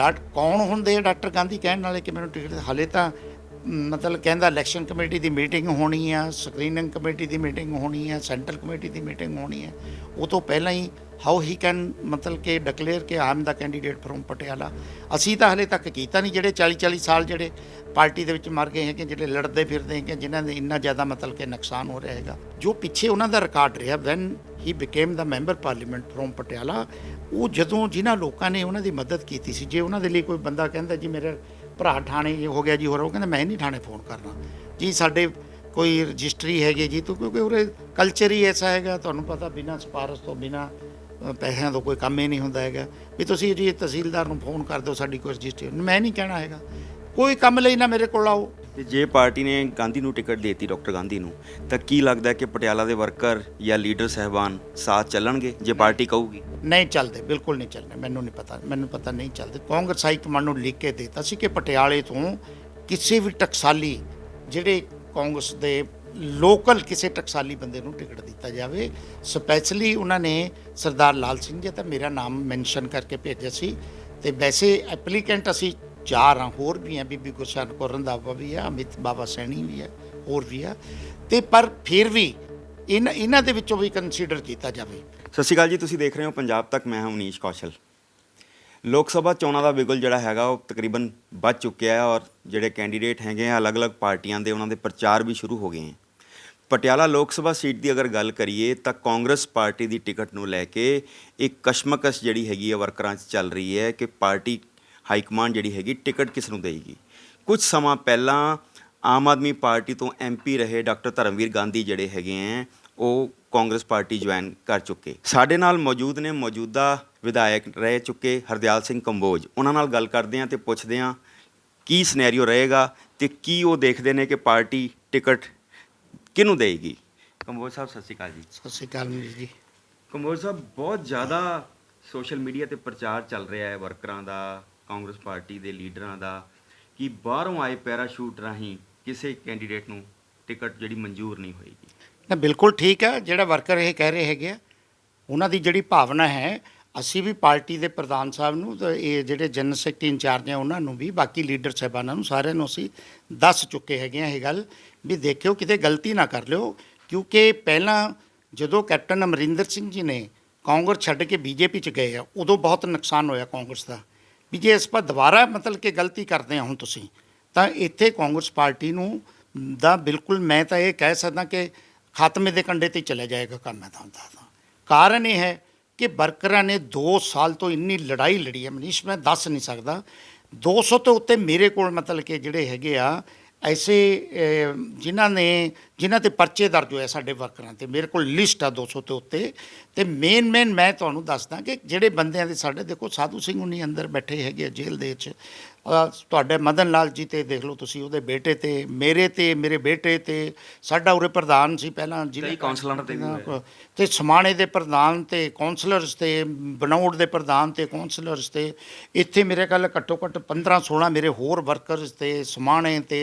Doctor ਕੌਣ ਹੁੰਦੇ ਆ ਡਾਕਟਰ ਗਾਂਧੀ ਕਹਿਣ ਵਾਲੇ ਕਿ ਮੈਨੂੰ ਟਿਕਟ ਹਲੇ ਤਾਂ ਮਤਲਬ ਕਹਿੰਦਾ ਇਲੈਕਸ਼ਨ ਕਮੇਟੀ ਦੀ ਮੀਟਿੰਗ ਹੋਣੀ ਆ, ਸਕਰੀਨਿੰਗ ਕਮੇਟੀ ਦੀ ਮੀਟਿੰਗ ਹੋਣੀ ਆ ਸੈਂਟਰਲ ਕਮੇਟੀ ਦੀ ਮੀਟਿੰਗ ਹੋਣੀ ਹੈ ਉਹ ਤੋਂ ਪਹਿਲਾਂ ਹੀ ਹਾਊ ਹੀ ਕੈਨ ਮਤਲਬ ਕਿ ਡਿਕਲੇਅਰ ਕਿ ਆਮ ਦਾ ਕੈਂਡੀਡੇਟ ਫਰੋਮ ਪਟਿਆਲਾ। ਅਸੀਂ ਤਾਂ ਹਲੇ ਤੱਕ ਕੀਤਾ ਨਹੀਂ, ਜਿਹੜੇ 40 40 ਸਾਲ ਜਿਹੜੇ ਪਾਰਟੀ ਦੇ ਵਿੱਚ ਮਰ ਗਏ ਹੈਗੇ, ਜਿਹੜੇ ਲੜਦੇ ਫਿਰਦੇ ਹੈਗੇ, ਜਿਨ੍ਹਾਂ ਦੇ ਇੰਨਾ ਜ਼ਿਆਦਾ ਮਤਲਬ ਕਿ ਨੁਕਸਾਨ ਹੋ ਰਿਹਾ ਹੈਗਾ। ਜੋ ਪਿੱਛੇ ਉਹਨਾਂ ਦਾ ਰਿਕਾਰਡ ਰਿਹਾ when he became the member parliament from Patiala, ਉਹ ਜਦੋਂ ਜਿਨ੍ਹਾਂ ਲੋਕਾਂ ਨੇ ਉਹਨਾਂ ਦੀ ਮਦਦ ਕੀਤੀ ਸੀ, ਜੇ ਉਹਨਾਂ ਦੇ ਲਈ ਕੋਈ ਬੰਦਾ ਕਹਿੰਦਾ, ਜੀ ਮੇਰਾ ਭਰਾ ਥਾਣੇ ਹੋ ਗਿਆ ਜੀ, ਹੋਰ ਉਹ ਕਹਿੰਦਾ ਮੈਂ ਨਹੀਂ ਥਾਣੇ ਫੋਨ ਕਰਨਾ। ਜੀ ਸਾਡੇ ਕੋਈ ਰਜਿਸਟਰੀ ਹੈਗੀ ਜੀ, ਤੂੰ ਕਿਉਂਕਿ ਉਰੇ ਕਲਚਰ ਹੀ ਐਸਾ ਹੈਗਾ, ਤੁਹਾਨੂੰ ਪਤਾ ਬਿਨਾਂ ਸਿਫਾਰਸ਼ ਤੋਂ, ਬਿਨਾਂ ਪੈਸਿਆਂ ਤੋਂ ਕੋਈ ਕੰਮ ਹੀ ਨਹੀਂ ਹੁੰਦਾ ਹੈਗਾ। ਵੀ ਤੁਸੀਂ ਜੀ ਤਹਿਸੀਲਦਾਰ ਨੂੰ ਫੋਨ ਕਰ ਦਿਓ ਸਾਡੀ ਕੋਈ ਰਜਿਸਟਰੀ, ਮੈਂ ਨਹੀਂ ਕਹਿਣਾ ਹੈਗਾ। ਕੋਈ ਕੰਮ ਲਈ ਨਾ ਮੇਰੇ ਕੋਲ ਆਓ। ਤੇ ਜੇ ਪਾਰਟੀ ਨੇ ਗਾਂਧੀ ਨੂੰ ਟਿਕਟ ਦੇਤੀ, ਡਾਕਟਰ ਗਾਂਧੀ ਨੂੰ, ਤਾਂ ਕੀ ਲੱਗਦਾ ਕਿ ਪਟਿਆਲਾ ਦੇ ਵਰਕਰ ਜਾਂ ਲੀਡਰ ਸਹਿਬਾਨ ਸਾਥ ਚੱਲਣਗੇ, ਜੇ ਪਾਰਟੀ ਕਹੂਗੀ? ਨਹੀਂ ਚੱਲਦੇ, ਬਿਲਕੁਲ ਨਹੀਂ ਚੱਲਣੇ ਮੈਨੂੰ ਨਹੀਂ ਪਤਾ, ਮੈਨੂੰ ਪਤਾ ਨਹੀਂ ਚੱਲਦੇ। ਕਾਂਗਰਸ ਹਾਈ ਕਮਾਂਡ ਨੂੰ ਲਿਖ ਕੇ ਦਿੱਤਾ ਸੀ ਕਿ ਪਟਿਆਲੇ ਤੋਂ ਕਿਸੇ ਵੀ ਟਕਸਾਲੀ, ਜਿਹੜੇ ਕਾਂਗਰਸ ਦੇ ਲੋਕਲ ਕਿਸੇ ਟਕਸਾਲੀ ਬੰਦੇ ਨੂੰ ਟਿਕਟ ਦਿੱਤਾ ਜਾਵੇ, ਸਪੈਸ਼ਲੀ ਉਹਨਾਂ ਨੇ ਸਰਦਾਰ ਲਾਲ ਸਿੰਘ ਜੀ ਦਾ ਮੇਰਾ ਨਾਮ ਮੈਂਸ਼ਨ ਕਰਕੇ ਭੇਜਿਆ ਸੀ। ਤੇ ਵੈਸੇ ਐਪਲੀਕੈਂਟ ਅਸੀਂ ਚਾਰ ਹਾਂ ਹੋਰ ਵੀ ਆ, ਬੀਬੀ ਗੁਰਸ਼ਨ ਕੌਰ ਰੰਧਾਵਾ ਵੀ ਆ, ਅਮਿਤ ਬਾਬਾ ਸੈਣੀ ਵੀ ਆ, ਹੋਰ ਵੀ ਆ। ਤੇ ਪਰ ਫਿਰ ਵੀ ਇਹਨਾਂ ਇਹਨਾਂ ਦੇ ਵਿੱਚੋਂ ਵੀ ਕੰਸੀਡਰ ਕੀਤਾ ਜਾਵੇ। ਸਤਿ ਸ਼੍ਰੀ ਅਕਾਲ ਜੀ, ਤੁਸੀਂ ਦੇਖ ਰਹੇ ਹੋ ਪੰਜਾਬ ਤੱਕ, ਮੈਂ ਹਾਂ ਮਨੀਸ਼ ਕੌਸ਼ਲ। ਲੋਕ ਸਭਾ ਚੋਣਾਂ ਦਾ ਬਿਗੁਲ ਜਿਹੜਾ ਹੈਗਾ, ਉਹ ਤਕਰੀਬਨ ਵੱਜ ਚੁੱਕਿਆ ਹੈ ਔਰ ਜਿਹੜੇ ਕੈਂਡੀਡੇਟ ਹੈਗੇ ਆ, ਅਲੱਗ-ਅਲੱਗ ਪਾਰਟੀਆਂ ਦੇ ਉਹਨਾਂ ਦੇ ਪ੍ਰਚਾਰ ਵੀ ਸ਼ੁਰੂ ਹੋ ਗਏ ਹੈ। ਪਟਿਆਲਾ ਲੋਕ ਸਭਾ ਸੀਟ ਦੀ ਅਗਰ ਗੱਲ ਕਰੀਏ, ਤਾਂ ਕਾਂਗਰਸ ਪਾਰਟੀ ਦੀ ਟਿਕਟ ਨੂੰ ਲੈ ਕੇ ਇੱਕ ਕਸ਼ਮਕਸ਼ ਜਿਹੜੀ ਹੈਗੀ ਹੈ ਵਰਕਰਾਂ 'ਚ ਚੱਲ ਰਹੀ ਹੈ ਕਿ ਪਾਰਟੀ ਹਾਈ ਕਮਾਂਡ ਜਿਹੜੀ ਹੈਗੀ ਟਿਕਟ ਕਿਸ ਨੂੰ ਦੇਏਗੀ? ਕੁਝ ਸਮਾਂ ਪਹਿਲਾਂ ਆਮ ਆਦਮੀ ਪਾਰਟੀ ਤੋਂ ਐਮਪੀ ਰਹੇ ਡਾਕਟਰ ਧਰਮਵੀਰ ਗਾਂਧੀ ਜਿਹੜੇ ਹੈਗੇ ਹੈ ਉਹ ਕਾਂਗਰਸ ਪਾਰਟੀ ਜੁਆਇਨ ਕਰ ਚੁੱਕੇ। ਸਾਡੇ ਨਾਲ ਮੌਜੂਦ ਨੇ ਮੌਜੂਦਾ ਵਿਧਾਇਕ ਰਹਿ ਚੁੱਕੇ ਹਰਦਿਆਲ ਸਿੰਘ ਕੰਬੋਜ। ਉਹਨਾਂ ਨਾਲ ਗੱਲ ਕਰਦੇ ਹਾਂ ਤੇ ਪੁੱਛਦੇ ਹਾਂ ਕੀ ਸਿਨੈਰੀਓ ਰਹੇਗਾ ਤੇ ਕੀ ਉਹ ਦੇਖਦੇ ਨੇ ਕਿ ਪਾਰਟੀ ਟਿਕਟ ਕਿਹਨੂੰ ਦੇਏਗੀ? ਕੰਬੋਜ ਸਾਹਿਬ ਸਤਿ ਸ਼੍ਰੀ ਅਕਾਲ ਜੀ। ਸਤਿ ਸ਼੍ਰੀ ਅਕਾਲ ਜੀ। ਕੰਬੋਜ ਸਾਹਿਬ ਬਹੁਤ ਜ਼ਿਆਦਾ ਸੋਸ਼ਲ ਮੀਡੀਆ ਤੇ ਪ੍ਰਚਾਰ ਚੱਲ ਰਿਹਾ ਹੈ ਵਰਕਰਾਂ ਦਾ ਕਾਂਗਰਸ ਪਾਰਟੀ ਦੇ ਲੀਡਰਾਂ ਦਾ ਕਿ ਬਾਹਰੋਂ ਆਏ ਪੈਰਾਸ਼ੂਟ ਰਾਹੀਂ ਕਿਸੇ ਕੈਂਡੀਡੇਟ ਨੂੰ ਟਿਕਟ ਜਿਹੜੀ ਮਨਜ਼ੂਰ ਨਹੀਂ ਹੋਏਗੀ। ਨਾ, ਬਿਲਕੁਲ ਠੀਕ ਹੈ, ਜਿਹੜਾ ਵਰਕਰ ਇਹ ਕਹਿ ਰਹੇ ਹੈਗੇ ਆ, ਉਹਨਾਂ ਦੀ ਜਿਹੜੀ ਭਾਵਨਾ ਹੈ, ਅਸੀਂ ਵੀ ਪਾਰਟੀ ਦੇ ਪ੍ਰਧਾਨ ਸਾਹਿਬ ਨੂੰ ਤੇ ਇਹ ਜਿਹੜੇ ਜਨਰਲ ਸੈਕਟਰੀ ਇੰਚਾਰਜ ਆ ਉਹਨਾਂ ਨੂੰ ਵੀ, ਬਾਕੀ ਲੀਡਰ ਸਾਹਿਬਾਨਾਂ ਨੂੰ ਸਾਰਿਆਂ ਨੂੰ ਅਸੀਂ ਦੱਸ ਚੁੱਕੇ ਹੈਗੇ ਆ ਇਹ ਗੱਲ ਵੀ ਦੇਖਿਓ, ਕਿਤੇ ਗਲਤੀ ਨਾ ਕਰ ਲਿਓ, ਕਿਉਂਕਿ ਪਹਿਲਾਂ ਜਦੋਂ ਕੈਪਟਨ ਅਮਰਿੰਦਰ ਸਿੰਘ ਜੀ ਨੇ ਕਾਂਗਰਸ ਛੱਡ ਕੇ ਬੀਜੇਪੀ ਚ ਗਏ ਆ, ਉਦੋਂ ਬਹੁਤ ਨੁਕਸਾਨ ਹੋਇਆ ਕਾਂਗਰਸ ਦਾ। ਵੀ ਜੇ ਇਸ ਪਰ ਦੁਬਾਰਾ ਮਤਲਬ ਕਿ ਗਲਤੀ ਕਰਦੇ ਆ ਹੁਣ ਤੁਸੀਂ, ਤਾਂ ਇੱਥੇ ਕਾਂਗਰਸ ਪਾਰਟੀ ਨੂੰ ਦਾ ਬਿਲਕੁਲ ਮੈਂ ਤਾਂ ਇਹ ਕਹਿ ਸਕਦਾ ਕਿ ਖਾਤਮੇ ਦੇ ਕੰਡੇ ਤੇ ਹੀ ਚਲਾ ਜਾਏਗਾ ਕੰਮ, ਮੈਂ ਤੁਹਾਨੂੰ ਦੱਸਦਾ ਕਾਰਨ ਇਹ ਹੈ ਕਿ ਵਰਕਰਾਂ ਨੇ 2 ਸਾਲ ਤੋਂ ਇੰਨੀ ਲੜਾਈ ਲੜੀ ਹੈ, ਮਨੀਸ਼, ਮੈਂ ਦੱਸ ਨਹੀਂ ਸਕਦਾ। 200 ਤੋਂ ਉੱਤੇ ਮੇਰੇ ਕੋਲ ਮਤਲਬ ਕਿ ਜਿਹੜੇ ਹੈਗੇ ਆ ਐਸੇ ਜਿਨ੍ਹਾਂ ਨੇ, ਜਿਨ੍ਹਾਂ ਤੇ ਪਰਚੇ ਦਰਜ ਹੋਏ ਸਾਡੇ ਵਰਕਰਾਂ ਤੇ, ਮੇਰੇ ਕੋਲ ਲਿਸਟ ਆ 200 ਤੋਂ ਉੱਤੇ, ਤੇ ਮੇਨ ਮੇਨ ਮੈਂ ਤੁਹਾਨੂੰ ਦੱਸਦਾ ਕਿ ਜਿਹੜੇ ਬੰਦਿਆਂ ਦੇ ਸਾਡੇ, ਦੇਖੋ, ਸਾਧੂ ਸਿੰਘ ਉਨੀ ਅੰਦਰ ਬੈਠੇ ਹੈਗੇ ਆ ਜੇਲ੍ਹ ਦੇ ਵਿੱਚ ਤੁਹਾਡੇ ਮਦਨ ਲਾਲ ਜੀ ਤੇ ਦੇਖ ਲਓ ਤੁਸੀਂ ਉਹਦੇ ਬੇਟੇ ਤੇ ਮੇਰੇ ਤੇ ਮੇਰੇ ਬੇਟੇ ਤੇ ਸਾਡਾ ਉਰੇ ਪ੍ਰਧਾਨ ਸੀ ਪਹਿਲਾਂ ਜ਼ਿਲ੍ਹੇ ਕਈ ਕੌਂਸਲਰਾਂ ਤੇ। ਤੇ ਸਮਾਣੇ ਦੇ ਪ੍ਰਧਾਨ ਤੇ ਕਾਉਂਸਲਰਸ ਤੇ ਬਨੌੜ ਦੇ ਪ੍ਰਧਾਨ ਤੇ ਕਾਉਂਸਲਰਸ ਤੇ ਇੱਥੇ ਮੇਰੇ ਕੱਲ ਘੱਟੋ ਘੱਟ 15 16 ਮੇਰੇ ਹੋਰ ਵਰਕਰਸ ਤੇ ਸਮਾਣੇ ਤੇ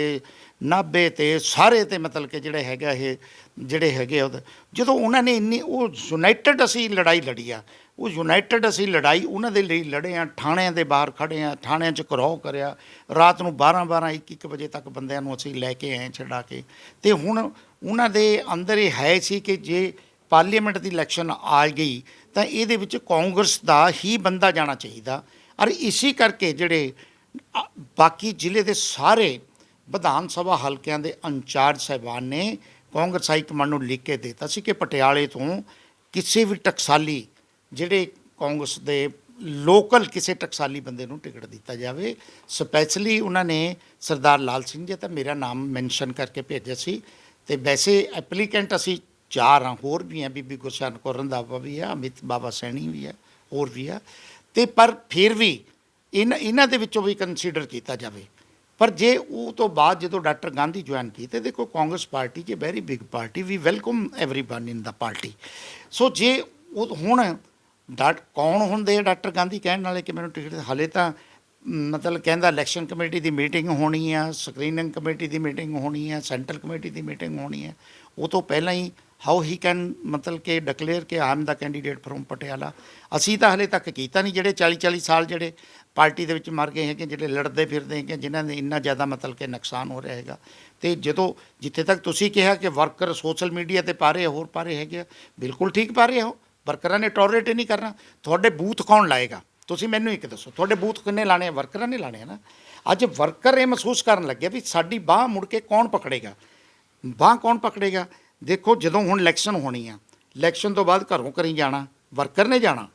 ਨਾਭੇ ਤੇ ਸਾਰੇ ਤੇ ਮਤਲਬ ਕਿ ਜਿਹੜੇ ਹੈਗਾ ਇਹ, ਜਿਹੜੇ ਹੈਗੇ ਉਹਦੇ- ਜਦੋਂ ਉਹਨਾਂ ਨੇ ਇੰਨੀ, ਉਹ ਯੂਨਾਈਟਿਡ ਅਸੀਂ ਲੜਾਈ ਲੜੀ ਆ, ਉਹ ਯੂਨਾਈਟਿਡ ਅਸੀਂ ਲੜਾਈ, ਉਹਨਾਂ ਦੇ ਲਈ ਲੜੇ ਆ, ਥਾਣਿਆਂ ਦੇ ਬਾਹਰ ਖੜੇ ਆ, ਥਾਣਿਆਂ 'ਚ ਘਰੋਹ ਕਰਿਆ, ਰਾਤ ਨੂੰ 12 12 1 1 ਵਜੇ ਤੱਕ ਬੰਦਿਆਂ ਨੂੰ ਅਸੀਂ ਲੈ ਕੇ ਆਏ ਛਡਾ ਕੇ, ਤੇ ਹੁਣ ਉਹਨਾਂ ਦੇ ਅੰਦਰ ਇਹ ਹੈ ਸੀ ਕਿ ਜੇ ਪਾਰਲੀਮੈਂਟ ਦੀ ਇਲੈਕਸ਼ਨ ਆ ਗਈ, ਤਾਂ ਇਹਦੇ ਵਿੱਚ ਕਾਂਗਰਸ ਦਾ ਹੀ ਬੰਦਾ ਜਾਣਾ ਚਾਹੀਦਾ, ਔਰ ਇਸੇ ਕਰਕੇ ਜਿਹੜੇ ਬਾਕੀ ਜ਼ਿਲ੍ਹੇ ਦੇ ਸਾਰੇ ਵਿਧਾਨ ਸਭਾ ਹਲਕਿਆਂ ਦੇ ਇੰਚਾਰਜ ਸਾਹਿਬਾਨ ਨੇ ਕਾਂਗਰਸ ਹਾਈ ਕਮਾਂਡ ਨੂੰ ਲਿਖ ਕੇ ਦਿੱਤਾ ਸੀ ਕਿ ਪਟਿਆਲੇ ਤੋਂ ਕਿਸੇ ਵੀ ਟਕਸਾਲੀ ਜਿਹੜੇ ਕਾਂਗਰਸ ਦੇ ਲੋਕਲ ਕਿਸੇ ਟਕਸਾਲੀ ਬੰਦੇ ਨੂੰ ਟਿਕਟ ਦਿੱਤਾ ਜਾਵੇ, ਸਪੈਸ਼ਲੀ ਉਹਨਾਂ ਨੇ ਸਰਦਾਰ ਲਾਲ ਸਿੰਘ ਜੀ ਤਾਂ ਮੇਰਾ ਨਾਮ ਮੈਂਸ਼ਨ ਕਰਕੇ ਭੇਜਿਆ ਸੀ ਤੇ ਵੈਸੇ ਐਪਲੀਕੈਂਟ ਅਸੀਂ ਚਾਰ ਹਾਂ, ਹੋਰ ਵੀ ਆ ਬੀਬੀ ਗੁਰਸ਼ਨ ਕੌਰ ਰੰਧਾਵਾ ਵੀ ਆ ਅਮਿਤ ਬਾਬਾ ਸੈਣੀ ਵੀ ਆ ਹੋਰ ਵੀ ਆ ਤੇ ਪਰ ਫਿਰ ਵੀ ਇਹਨਾਂ ਇਹਨਾਂ ਦੇ ਵਿੱਚੋਂ ਵੀ ਕੰਸੀਡਰ ਕੀਤਾ ਜਾਵੇ। ਪਰ ਜੇ ਉਹ ਤੋਂ ਬਾਅਦ ਜਦੋਂ ਡਾਕਟਰ ਗਾਂਧੀ ਜੁਆਇਨ ਕੀਤੇ ਦੇਖੋ ਕਾਂਗਰਸ ਪਾਰਟੀ ਜੇ very big party we welcome everyone in the party so ਜੇ ਉਹ ਹੁਣ ਡਾਕਟਰ ਕੌਣ ਹੁੰਦੇ ਆ ਡਾਕਟਰ ਗਾਂਧੀ ਕਹਿਣ ਵਾਲੇ ਕਿ ਮੈਨੂੰ ਟਿਕਟ ਹਲੇ ਤਾਂ ਮ, ਮਤਲਬ ਕਹਿੰਦਾ ਇਲੈਕਸ਼ਨ ਕਮੇਟੀ ਦੀ ਮੀਟਿੰਗ ਹੋਣੀ ਆ ਸਕਰੀਨਿੰਗ ਕਮੇਟੀ ਦੀ ਮੀਟਿੰਗ ਹੋਣੀ ਆ ਸੈਂਟਰਲ ਕਮੇਟੀ ਦੀ ਮੀਟਿੰਗ ਹੋਣੀ ਹੈ ਉਹ ਤੋਂ ਪਹਿਲਾਂ ਹੀ ਹਾਊ ਹੀ ਕੈਨ ਮਤਲਬ ਕਿ ਡਿਕਲੇਅਰ ਕਿ ਆਮ ਦਾ ਕੈਂਡੀਡੇਟ ਫਰੋਮ ਪਟਿਆਲਾ ਅਸੀਂ ਤਾਂ ਹਲੇ ਤੱਕ ਕੀਤਾ ਨਹੀਂ ਜਿਹੜੇ 40 40 ਸਾਲ ਜਿਹੜੇ ਪਾਰਟੀ ਦੇ ਵਿੱਚ ਮਰ ਗਏ ਹੈਗੇ ਜਿਹੜੇ ਲੜਦੇ ਫਿਰਦੇ ਹੈਗੇ ਜਿਨ੍ਹਾਂ ਦੇ ਇੰਨਾ ਜ਼ਿਆਦਾ ਮਤਲਬ ਕਿ ਨੁਕਸਾਨ ਹੋ ਰਿਹਾ ਹੈਗਾ। ਤੇ ਜਦੋਂ ਜਿੱਥੇ ਤੱਕ ਤੁਸੀਂ ਕਿਹਾ ਕਿ ਵਰਕਰ ਸੋਸ਼ਲ ਮੀਡੀਆ ਤੇ ਪਾ ਰਹੇ ਹੋਰ ਪਾ ਰਹੇ ਹੈਗੇ ਆ, ਬਿਲਕੁਲ ਠੀਕ ਪਾ ਰਹੇ ਹੋ ਵਰਕਰਾਂ ਨੇ ਟੋਲਰੇਟ ਹੀ ਨਹੀਂ ਕਰਨਾ। ਤੁਹਾਡੇ ਬੂਥ ਕੌਣ ਲਾਏਗਾ? ਤੁਸੀਂ ਮੈਨੂੰ ਇੱਕ ਦੱਸੋ ਤੁਹਾਡੇ ਬੂਥ ਕਿੰਨੇ ਲਾਣੇ ਆ? ਵਰਕਰਾਂ ਨੇ ਲਾਣੇ ਆ ਨਾ। ਅੱਜ ਵਰਕਰ ਇਹ ਮਹਿਸੂਸ ਕਰਨ ਲੱਗੇ ਵੀ ਸਾਡੀ ਬਾਹ ਮੁੜ ਕੇ ਕੌਣ ਪਕੜੇਗਾ? ਬਾਹ ਕੌਣ ਪਕੜੇਗਾ? ਦੇਖੋ ਜਦੋਂ ਹੁਣ ਇਲੈਕਸ਼ਨ ਹੋਣੀ ਆ ਇਲੈਕਸ਼ਨ ਤੋਂ ਬਾਅਦ ਘਰੋਂ ਕਰੀ ਜਾਣਾ ਵਰਕਰ ਨੇ ਜਾਣਾ।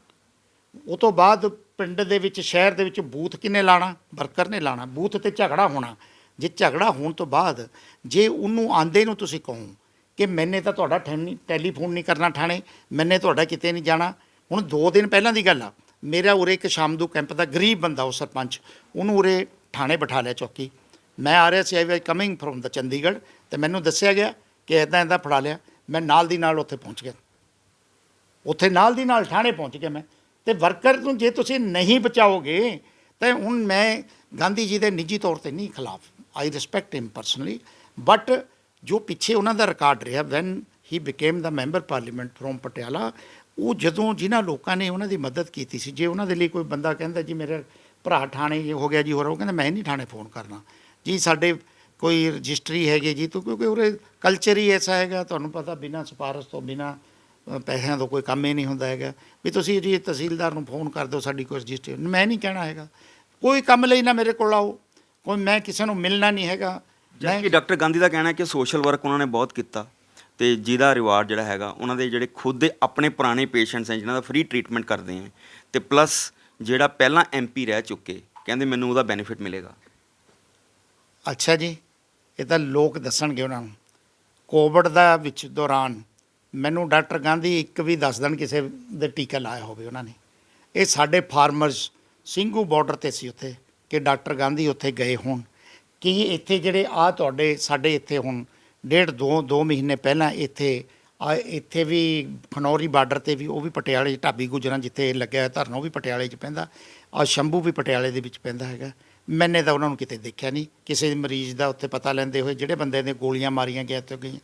ਉਹ ਤੋਂ ਬਾਅਦ ਪਿੰਡ ਦੇ ਵਿੱਚ, ਸ਼ਹਿਰ ਦੇ ਵਿੱਚ ਬੂਥ ਕਿੰਨੇ ਲਾਣਾ? ਵਰਕਰ ਨੇ ਲਾਣਾ। ਬੂਥ ਤੇ ਝਗੜਾ ਹੋਣਾ। ਜੇ ਝਗੜਾ ਹੋਣ ਤੋਂ ਬਾਅਦ ਜੇ ਉਹਨੂੰ ਆਂਦੇ ਨੂੰ ਤੁਸੀਂ ਕਹੋ ਕਿ ਮੈਨੇ ਤਾਂ ਤੁਹਾਡਾ ਠੈਨੀ- ਟੈਲੀਫੋਨ ਨਹੀਂ ਕਰਨਾ ਠਾਣੇ, ਮੈਨੇ ਤੁਹਾਡਾ ਕਿਤੇ ਨਹੀਂ ਜਾਣਾ। ਹੁਣ 2 ਦਿਨ ਪਹਿਲਾਂ ਦੀ ਗੱਲ ਆ। ਮੇਰਾ ਉਰੇ ਇੱਕ ਸ਼ਾਮਦੂ ਕੈਂਪ ਦਾ ਗਰੀਬ ਬੰਦਾ, ਉਹ ਸਰਪੰਚ, ਉਹਨੂੰ ਉਰੇ ਥਾਣੇ ਬਿਠਾ ਲਿਆ ਚੌਕੀ। ਮੈਂ ਆ ਰਿਹਾ ਸੀ I was coming from the Chandigarh ਤੇ ਮੈਨੂੰ ਦੱਸਿਆ ਗਿਆ ਕਿ ਇਦਾਂ ਇਦਾਂ ਫੜਾ ਲਿਆ। ਮੈਂ ਨਾਲ ਦੀ ਨਾਲ ਉੱਥੇ ਪਹੁੰਚ ਗਿਆ। ਉੱਥੇ ਨਾਲ ਦੀ ਨਾਲ ਥਾਣੇ ਪਹੁੰਚ ਗਿਆ ਮੈਂ। ਤੇ ਵਰਕਰ ਨੂੰ ਜੇ ਤੁਸੀਂ ਨਹੀਂ ਬਚਾਓਗੇ, ਤਾਂ ਹੁਣ ਮੈਂ ਗਾਂਧੀ ਜੀ ਦੇ ਨਿੱਜੀ ਤੌਰ ਤੇ ਨਹੀਂ ਖਿਲਾਫ I respect him personally but ਜੋ ਪਿੱਛੇ ਉਹਨਾਂ ਦਾ ਰਿਕਾਰਡ ਰਿਹਾ when he became the member parliament from Patiala, ਉਹ ਜਦੋਂ ਜਿਨ੍ਹਾਂ ਲੋਕਾਂ ਨੇ ਉਹਨਾਂ ਦੀ ਮਦਦ ਕੀਤੀ ਸੀ, ਜੇ ਉਹਨਾਂ ਦੇ ਲਈ ਕੋਈ ਬੰਦਾ ਕਹਿੰਦਾ, ਜੀ ਮੇਰੇ ਭਰਾ ਥਾਣੇ ਹੋ ਗਿਆ, ਜੀ ਹੋਰ ਉਹ ਕਹਿੰਦਾ, ਮੈਂ ਨਹੀਂ ਥਾਣੇ ਫੋਨ ਕਰਨਾ। ਜੀ ਸਾਡੇ ਕੋਈ ਰਜਿਸਟਰੀ ਹੈਗੀ ਜੀ, ਤੂੰ ਕਿਉਂਕਿ ਉਰੇ ਕਲਚਰ ਹੀ ਐਸਾ ਹੈਗਾ, ਤੁਹਾਨੂੰ ਪਤਾ ਬਿਨਾਂ ਸਿਫਾਰਸ਼ ਤੋਂ ਬਿਨਾਂ ਪੈਸਿਆਂ ਤੋਂ ਕੋਈ ਕੰਮ ਹੀ ਨਹੀਂ ਹੁੰਦਾ ਹੈਗਾ। ਵੀ ਤੁਸੀਂ ਜੀ ਤਹਿਸੀਲਦਾਰ ਨੂੰ ਫੋਨ ਕਰ ਦਿਓ ਸਾਡੀ ਕੋਈ ਰਜਿਸਟਰੀ। ਮੈਂ ਨਹੀਂ ਕਹਿਣਾ ਹੈਗਾ। ਕੋਈ ਕੰਮ ਲਈ ਨਾ ਮੇਰੇ ਕੋਲ ਆਓ। ਕੋਈ ਮੈਂ ਕਿਸੇ ਨੂੰ ਮਿਲਣਾ ਨਹੀਂ ਹੈਗਾ। ਕਿ ਡਾਕਟਰ ਗਾਂਧੀ ਦਾ ਕਹਿਣਾ ਹੈ ਕਿ ਸੋਸ਼ਲ ਵਰਕ ਉਹਨਾਂ ਨੇ ਬਹੁਤ ਕੀਤਾ ਤੇ ਜਿਹਦਾ ਰਿਵਾਰਡ ਜਿਹੜਾ ਹੈਗਾ ਉਹਨਾਂ ਦੇ ਜਿਹੜੇ ਖੁਦ ਦੇ ਆਪਣੇ ਪੁਰਾਣੇ ਪੇਸ਼ੈਂਟਸ ਹੈ ਜਿਨ੍ਹਾਂ ਦਾ ਫ੍ਰੀ ਟ੍ਰੀਟਮੈਂਟ ਕਰਦੇ ਆ ਤੇ ਪਲੱਸ ਜਿਹੜਾ ਪਹਿਲਾਂ ਐਮਪੀ ਰਹਿ ਚੁੱਕੇ ਕਹਿੰਦੇ ਮੈਨੂੰ ਉਹਦਾ ਬੈਨੀਫਿਟ ਮਿਲੇਗਾ। ਅੱਛਾ ਜੀ ਇਹ ਤਾਂ ਲੋਕ ਦੱਸਣਗੇ ਉਹਨਾਂ ਨੂੰ। ਕੋਵਿਡ ਦਾ ਵਿੱਚ ਦੌਰਾਨ ਮੈਨੂੰ ਡਾਕਟਰ ਗਾਂਧੀ ਇੱਕ ਵੀ ਦੱਸ ਦੇਣ ਕਿਸੇ ਦੇ ਟੀਕਾ ਲਾਇਆ ਹੋਵੇ ਉਹਨਾਂ ਨੇ। ਇਹ ਸਾਡੇ ਫਾਰਮਰਸ ਸਿੰਘੂ ਬਾਰਡਰ ਤੇ ਸੀ ਉੱਥੇ ਕਿ ਡਾਕਟਰ ਗਾਂਧੀ ਉੱਥੇ ਗਏ ਹੋਣ। ਕਿ ਇੱਥੇ ਜਿਹੜੇ ਆ ਤੁਹਾਡੇ ਸਾਡੇ ਇੱਥੇ ਹੁਣ ਡੇਢ ਦੋ ਦੋ ਮਹੀਨੇ ਪਹਿਲਾਂ ਇੱਥੇ ਆ ਇੱਥੇ ਵੀ ਖਨੌਰੀ ਬਾਰਡਰ ਤੇ ਵੀ ਉਹ ਵੀ ਪਟਿਆਲੇ 'ਚ ਢਾਬੀ ਗੁਜਰਾਂ ਜਿੱਥੇ ਲੱਗਿਆ ਹੋਇਆ ਧਰਨਾ ਉਹ ਵੀ ਪਟਿਆਲੇ 'ਚ ਪੈਂਦਾ, ਆ ਸ਼ੰਭੂ ਵੀ ਪਟਿਆਲੇ ਦੇ ਵਿੱਚ ਪੈਂਦਾ ਹੈਗਾ। ਮੈਨੇ ਤਾਂ ਉਹਨਾਂ ਨੂੰ ਕਿਤੇ ਦੇਖਿਆ ਨਹੀਂ। ਕਿਸੇ ਮਰੀਜ਼ ਦਾ ਉੱਥੇ ਪਤਾ ਲੈਂਦੇ ਹੋਏ ਜਿਹੜੇ ਬੰਦੇ ਨੇ ਗੋਲੀਆਂ ਮਾਰੀਆਂ ਗਿਆ ਤੇ ਗਈਆਂ।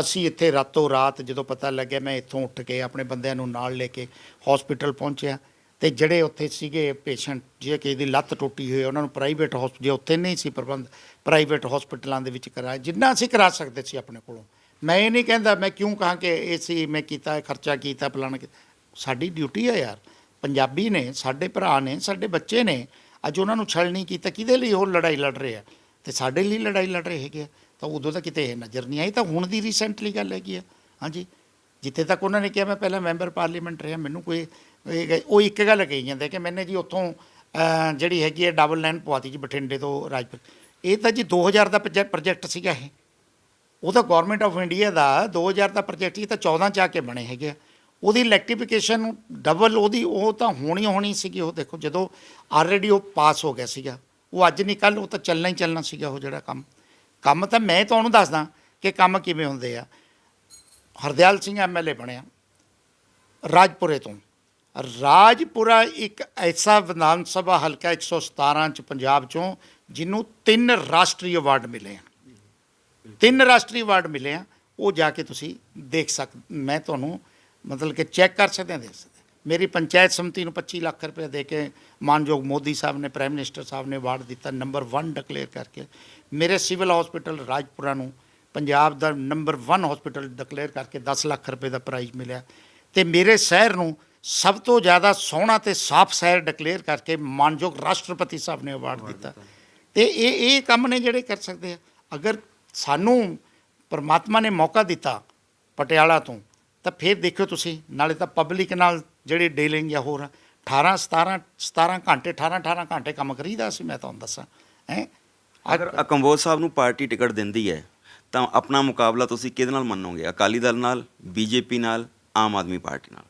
ਅਸੀਂ ਇੱਥੇ ਰਾਤੋਂ ਰਾਤ ਜਦੋਂ ਪਤਾ ਲੱਗਿਆ ਮੈਂ ਇੱਥੋਂ ਉੱਠ ਕੇ ਆਪਣੇ ਬੰਦਿਆਂ ਨੂੰ ਨਾਲ ਲੈ ਕੇ ਹਸਪੀਟਲ ਪਹੁੰਚਿਆ ਤੇ ਜਿਹੜੇ ਉੱਥੇ ਸੀਗੇ ਪੇਸ਼ੈਂਟ ਜੇ ਕਿਸੇ ਦੀ ਲੱਤ ਟੁੱਟੀ ਹੋਈ, ਉਹਨਾਂ ਨੂੰ ਪ੍ਰਾਈਵੇਟ ਹਸਪਤਾਲ ਜੇ ਉੱਥੇ ਨਹੀਂ ਸੀ ਪ੍ਰਬੰਧ ਪ੍ਰਾਈਵੇਟ ਹਸਪਤਾਲਾਂ ਦੇ ਵਿੱਚ ਕਰਾਇਆ, ਜਿੰਨਾ ਅਸੀਂ ਕਰਾ ਸਕਦੇ ਸੀ ਆਪਣੇ ਕੋਲੋਂ। ਮੈਂ ਇਹ ਨਹੀਂ ਕਹਿੰਦਾ, ਮੈਂ ਕਿਉਂ ਕਹਾਂ ਕਿ ਇਹ ਸੀ, ਮੈਂ ਕੀਤਾ, ਖਰਚਾ ਕੀਤਾ ਪਲਾਨ ਸਾਡੀ ਡਿਊਟੀ ਹੈ ਯਾਰ। ਪੰਜਾਬੀ ਨੇ, ਸਾਡੇ ਭਰਾ ਨੇ, ਸਾਡੇ ਬੱਚੇ ਨੇ ਅੱਜ ਉਹਨਾਂ ਨੂੰ ਛਲ ਨਹੀਂ ਕੀਤਾ, ਕਿਹਦੇ ਲਈ ਉਹ ਲੜਾਈ ਲੜ ਰਹੇ ਆ? ਤੇ ਸਾਡੇ ਲਈ ਲੜਾਈ ਲੜ ਰਹੇ ਹੈਗੇ ਆ। ਤਾਂ ਉਦੋਂ ਤਾਂ ਕਿਤੇ ਇਹ ਨਜ਼ਰ ਨਹੀਂ ਆਈ, ਤਾਂ ਹੁਣ ਦੀ ਰੀਸੈਂਟਲੀ ਗੱਲ ਹੈਗੀ ਆ। ਹਾਂਜੀ। ਜਿੱਥੇ ਤੱਕ ਉਹਨਾਂ ਨੇ ਕਿਹਾ, ਮੈਂ ਪਹਿਲਾਂ ਮੈਂਬਰ ਪਾਰਲੀਮੈਂਟ ਰਿਹਾ, ਮੈਨੂੰ ਕੋਈ ਉਹ ਇੱਕ ਗੱਲ ਕਹੀ ਜਾਂਦੇ ਕਿ ਮੈਨੇ ਜੀ ਉੱਥੋਂ ਜਿਹੜੀ ਹੈਗੀ ਹੈ ਡਬਲ ਲਾਈਨ ਪਵਾਤੀ ਜੀ ਬਠਿੰਡੇ ਤੋਂ ਰਾਜਪੁਰ। ਇਹ ਤਾਂ ਜੀ 2000 ਦਾ ਪ੍ਰੋਜੈਕਟ ਸੀਗਾ ਇਹ। ਉਹ ਤਾਂ ਗਵਰਨਮੈਂਟ ਆਫ ਇੰਡੀਆ ਦਾ 2000 ਦਾ ਪ੍ਰੋਜੈਕਟ ਹੀ ਤਾਂ 14 ਚ ਆ ਕੇ ਬਣੇ ਹੈਗੇ ਆ। ਉਹਦੀ ਇਲੈਕਟ੍ਰੀਫਿਕੇਸ਼ਨ ਡਬਲ ਉਹਦੀ, ਉਹ ਤਾਂ ਹੋਣੀ ਹੋਣੀ ਸੀਗੀ, ਉਹ ਦੇਖੋ ਜਦੋਂ ਆਲਰੇਡੀ ਉਹ ਪਾਸ ਹੋ ਗਿਆ ਸੀਗਾ, ਉਹ ਅੱਜ ਨਹੀਂ ਕੱਲ ਉਹ ਤਾਂ ਚੱਲਣਾ ਹੀ ਚੱਲਣਾ ਸੀਗਾ ਉਹ ਜਿਹੜਾ ਕੰਮ। ਕੰਮ ਤਾਂ ਮੈਂ ਤੁਹਾਨੂੰ ਦੱਸਦਾ ਕਿ ਕੰਮ ਕਿਵੇਂ ਹੁੰਦੇ ਆ। ਹਰਦਿਆਲ ਸਿੰਘ ਐਮਐਲਏ ਬਣਿਆ, ਰਾਜਪੁਰੇ ਤੋਂ। ਰਾਜਪੁਰਾ ਇੱਕ ਐਸਾ ਵਿਧਾਨ ਸਭਾ ਹਲਕਾ 117 ਚ ਪੰਜਾਬ ਚੋਂ, ਜਿਹਨੂੰ ਤਿੰਨ ਰਾਸ਼ਟਰੀ ਅਵਾਰਡ ਮਿਲੇ ਆ। ਤਿੰਨ ਰਾਸ਼ਟਰੀ ਅਵਾਰਡ ਮਿਲੇ ਆ, ਉਹ ਜਾ ਕੇ ਤੁਸੀਂ ਦੇਖ ਸਕ, ਮੈਂ ਤੁਹਾਨੂੰ ਮਤਲਬ ਕਿ ਚੈੱਕ ਕਰ ਸਕਦੇ ਹਾਂ ਦੇਖ ਸਕਦੇ ਹਾਂ। ਮੇਰੀ ਪੰਚਾਇਤ ਸਮਿਤੀ ਨੂੰ 25 ਲੱਖ ਰੁਪਏ ਦੇ ਕੇ ਮਾਨਯੋਗ ਮੋਦੀ ਸਾਹਿਬ ਨੇ ਪ੍ਰਾਈਮ ਮਿਨਿਸਟਰ ਸਾਹਿਬ ਨੇ ਅਵਾਰਡ ਦਿੱਤਾ ਨੰਬਰ 1 ਡਿਕਲੇਅਰ ਕਰਕੇ। ਮੇਰੇ ਸਿਵਲ ਹਸਪੀਟਲ ਰਾਜਪੁਰਾ ਨੂੰ ਪੰਜਾਬ ਦਾ ਨੰਬਰ 1 ਹਸਪੀਟਲ ਡਿਕਲੇਅਰ ਕਰਕੇ 10 ਲੱਖ ਰੁਪਏ ਦਾ ਪ੍ਰਾਈਜ਼ ਮਿਲਿਆ। ਤੇ ਮੇਰੇ ਸ਼ਹਿਰ ਨੂੰ ਸਭ ਤੋਂ ਜ਼ਿਆਦਾ ਸੋਹਣਾ ਤੇ ਸਾਫ਼ ਸ਼ਹਿਰ ਡਿਕਲੇਅਰ ਕਰਕੇ ਮਾਨਯੋਗ ਰਾਸ਼ਟਰਪਤੀ ਸਾਹਿਬ ਨੇ ਅਵਾਰਡ ਦਿੱਤਾ। ਤੇ ਇਹ ਇਹ ਕੰਮ ਨੇ ਜਿਹੜੇ ਕਰ ਸਕਦੇ ਆ। ਅਗਰ ਸਾਨੂੰ ਪਰਮਾਤਮਾ ਨੇ ਮੌਕਾ ਦਿੱਤਾ ਪਟਿਆਲਾ ਤੋਂ ਤਾਂ ਫਿਰ ਦੇਖਿਓ ਤੁਸੀਂ ਨਾਲੇ ਤਾਂ ਪਬਲਿਕ ਨਾਲ ਜਿਹੜੀ ਡੀਲਿੰਗ ਜਾਂ ਹੋਰ 18 17 17 ਘੰਟੇ 18 18 ਘੰਟੇ ਕੰਮ ਕਰੀਦਾ ਸੀ ਮੈਂ ਤੁਹਾਨੂੰ ਦੱਸਾਂ ਹੈ? ਅਗਰ ਅਕੰਬੋਜ ਸਾਹਿਬ ਨੂੰ ਪਾਰਟੀ ਟਿਕਟ ਦਿੰਦੀ ਹੈ ਤਾਂ ਆਪਣਾ ਮੁਕਾਬਲਾ ਤੁਸੀਂ ਕਿਹਦੇ ਨਾਲ ਮੰਨੋਗੇ? ਅਕਾਲੀ ਦਲ ਨਾਲ ਬੀਜੇਪੀ ਨਾਲ ਆਮ ਆਦਮੀ ਪਾਰਟੀ ਨਾਲ?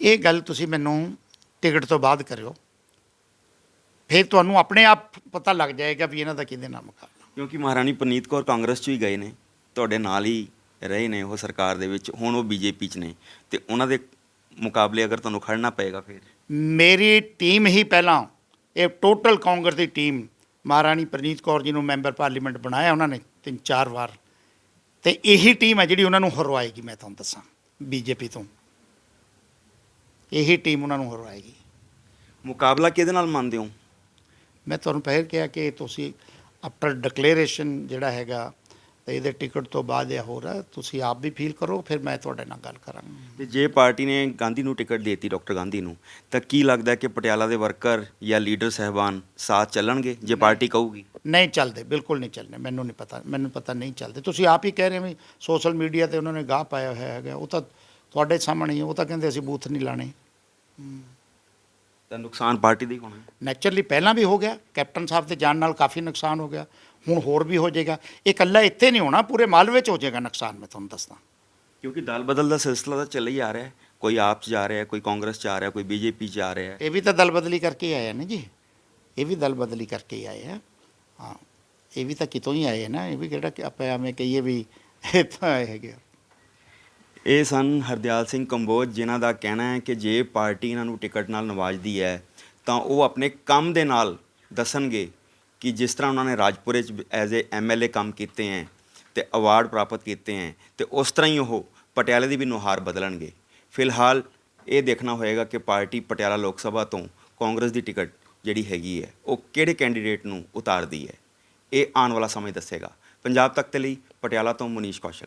ਇਹ ਗੱਲ ਤੁਸੀਂ ਮੈਨੂੰ ਟਿਕਟ ਤੋਂ ਬਾਅਦ ਕਰਿਓ। ਫਿਰ ਤੁਹਾਨੂੰ ਆਪਣੇ ਆਪ ਪਤਾ ਲੱਗ ਜਾਏਗਾ ਵੀ ਇਹਨਾਂ ਦਾ ਕਿਹਦੇ ਨਾਲ ਮੁਕਾਬਲਾ। ਕਿਉਂਕਿ ਮਹਾਰਾਣੀ ਪ੍ਰਨੀਤ ਕੌਰ ਕਾਂਗਰਸ 'ਚ ਹੀ ਗਏ ਨੇ ਤੁਹਾਡੇ ਨਾਲ ਹੀ ਰਹੇ ਨੇ ਉਹ ਸਰਕਾਰ ਦੇ ਵਿੱਚ ਹੁਣ ਉਹ ਬੀਜੇਪੀ 'ਚ ਨੇ। ਤੇ ਉਹਨਾਂ ਦੇ ਮੁਕਾਬਲੇ ਅਗਰ ਤੁਹਾਨੂੰ ਖੜਨਾ ਪਏਗਾ ਫਿਰ? ਮੇਰੀ ਟੀਮ ਹੀ ਪਹਿਲਾਂ ਇਹ ਟੋਟਲ ਕਾਂਗਰਸ ਦੀ ਟੀਮ ਮਹਾਰਾਣੀ ਪ੍ਰਨੀਤ ਕੌਰ ਜੀ ਨੂੰ ਮੈਂਬਰ ਪਾਰਲੀਮੈਂਟ ਬਣਾਇਆ ਉਹਨਾਂ ਨੇ ਤਿੰਨ ਚਾਰ ਵਾਰ। ਤੇ ਇਹੀ ਟੀਮ ਹੈ ਜਿਹੜੀ ਉਹਨਾਂ ਨੂੰ ਹਰਵਾਏਗੀ ਮੈਂ ਤੁਹਾਨੂੰ ਦੱਸਾਂ ਬੀਜੇਪੀ ਤੋਂ। ਇਹੀ ਟੀਮ ਉਹਨਾਂ ਨੂੰ ਹਰਵਾਏਗੀ। ਮੁਕਾਬਲਾ ਕਿਹਦੇ ਨਾਲ ਮੰਨਦੇ ਹੋ? ਮੈਂ ਤੁਹਾਨੂੰ ਪਹਿਲ ਕਿਹਾ ਕਿ ਤੁਸੀਂ ਆਫਟਰ ਡਿਕਲੇਰੇਸ਼ਨ ਜਿਹੜਾ ਹੈਗਾ ਤੇ ਇਹਦੇ ਟਿਕਟ ਤੋਂ ਬਾਅਦ ਇਹ ਹੋ ਰਿਹਾ ਤੁਸੀਂ ਆਪ ਵੀ ਫੀਲ ਕਰੋ ਫਿਰ ਮੈਂ ਤੁਹਾਡੇ ਨਾਲ ਗੱਲ ਕਰਾਂਗਾ। ਤੇ ਜੇ ਪਾਰਟੀ ਨੇ ਗਾਂਧੀ ਨੂੰ ਟਿਕਟ ਦੇਤੀ ਡਾਕਟਰ ਗਾਂਧੀ ਨੂੰ ਤਾਂ ਕੀ ਲੱਗਦਾ ਕਿ ਪਟਿਆਲਾ ਦੇ ਵਰਕਰ ਜਾਂ ਲੀਡਰ ਸਹਿਬਾਨ ਸਾਥ ਚੱਲਣਗੇ ਜੇ ਪਾਰਟੀ ਕਹੂਗੀ? ਨਹੀਂ ਚੱਲਦੇ ਬਿਲਕੁਲ ਨਹੀਂ ਚੱਲਣੇ ਮੈਨੂੰ ਨਹੀਂ ਪਤਾ ਮੈਨੂੰ ਪਤਾ ਨਹੀਂ ਚੱਲਦੇ। ਤੁਸੀਂ ਆਪ ਹੀ ਕਹਿ ਰਹੇ ਹੋ ਵੀ ਸੋਸ਼ਲ ਮੀਡੀਆ ਤੇ ਉਹਨਾਂ ਨੇ ਗਾਹ ਪਾਇਆ ਹੋਇਆ ਹੈਗਾ ਉਹ ਤਾਂ ਤੁਹਾਡੇ ਸਾਹਮਣੇ ਉਹ ਤਾਂ ਕਹਿੰਦੇ ਅਸੀਂ ਬੂਥ ਨਹੀਂ ਲਾਣੇ। ਤਾਂ ਨੁਕਸਾਨ ਪਾਰਟੀ ਦਾ ਹੀ ਹੋਣਾ। ਹੈ। ਨੈਚੁਰਲੀ ਪਹਿਲਾਂ ਵੀ ਹੋ ਗਿਆ ਕੈਪਟਨ ਸਾਹਿਬ ਦੇ ਜਾਣ ਨਾਲ ਕਾਫੀ ਨੁਕਸਾਨ ਹੋ ਗਿਆ। ਹੁਣ ਹੋਰ ਵੀ ਹੋ ਜਾਏਗਾ। ਇਹ ਇਕੱਲਾ ਇੱਥੇ ਨਹੀਂ ਹੋਣਾ ਪੂਰੇ ਮਾਲਵੇ 'ਚ ਹੋ ਜਾਏਗਾ ਨੁਕਸਾਨ ਮੈਂ ਤੁਹਾਨੂੰ ਦੱਸਦਾ। ਕਿਉਂਕਿ ਦਲ ਬਦਲ ਦਾ ਸਿਲਸਿਲਾ ਤਾਂ ਚੱਲ ਹੀ ਆ ਰਿਹਾ ਹੈ। ਕੋਈ ਆਪ 'ਚ ਜਾ ਰਿਹਾ ਹੈ ਕੋਈ ਕਾਂਗਰਸ 'ਚ ਆ ਰਿਹਾ ਕੋਈ ਬੀਜੇਪੀ 'ਚ ਆ ਰਿਹਾ ਹੈ। ਇਹ ਵੀ ਤਾਂ ਦਲ ਬਦਲੀ ਕਰਕੇ ਹੀ ਆਏ ਆ ਨਾ ਜੀ। ਇਹ ਵੀ ਦਲ ਬਦਲੀ ਕਰਕੇ ਹੀ ਆਏ ਆ। ਹਾਂ ਇਹ ਵੀ ਤਾਂ ਕਿਤੋਂ ਹੀ ਆਏ ਨਾ। ਇਹ ਵੀ ਕਿਹੜਾ ਕਿ ਆਪਾਂ ਐਵੇਂ ਕਹੀਏ ਵੀ ਇਹ ਤਾਂ ਆਏ ਹੈਗੇ ਆ। ਇਹ ਸਨ ਹਰਦਿਆਲ ਸਿੰਘ ਕੰਬੋਜ ਜਿਨ੍ਹਾਂ ਦਾ ਕਹਿਣਾ ਹੈ ਕਿ ਜੇ ਪਾਰਟੀ ਇਹਨਾਂ ਨੂੰ ਟਿਕਟ ਨਾਲ ਨਵਾਜਦੀ ਹੈ ਤਾਂ ਉਹ ਆਪਣੇ ਕੰਮ ਦੇ ਨਾਲ ਦੱਸਣਗੇ ਕਿ ਜਿਸ ਤਰ੍ਹਾਂ ਉਹਨਾਂ ਨੇ ਰਾਜਪੁਰੇ ਚ ਐਜ਼ ਏ ਐਮਐਲਏ ਕੰਮ ਕੀਤੇ ਹੈ ਤੇ ਅਵਾਰਡ ਪ੍ਰਾਪਤ ਕੀਤੇ ਹੈ ਤੇ ਉਸ ਤਰ੍ਹਾਂ ਹੀ ਉਹ ਪਟਿਆਲੇ ਦੀ ਵੀ ਨੁਹਾਰ ਬਦਲਣਗੇ। ਫਿਲਹਾਲ ਇਹ ਦੇਖਣਾ ਹੋਏਗਾ ਕਿ ਪਾਰਟੀ ਪਟਿਆਲਾ ਲੋਕ ਸਭਾ ਤੋਂ ਕਾਂਗਰਸ ਦੀ ਟਿਕਟ ਜਿਹੜੀ ਹੈਗੀ ਹੈ, ਉਹ ਕਿਹੜੇ ਕੈਂਡੀਡੇਟ ਨੂੰ ਉਤਾਰਦੀ ਹੈ, ਇਹ ਆਉਣ ਵਾਲਾ ਸਮਾਂ ਦੱਸੇਗਾ। ਪੰਜਾਬ ਤੱਕ ਦੇ ਲਈ, ਪਟਿਆਲਾ ਤੋਂ ਮੁਨੀਸ਼ ਕੌਸ਼ਲ।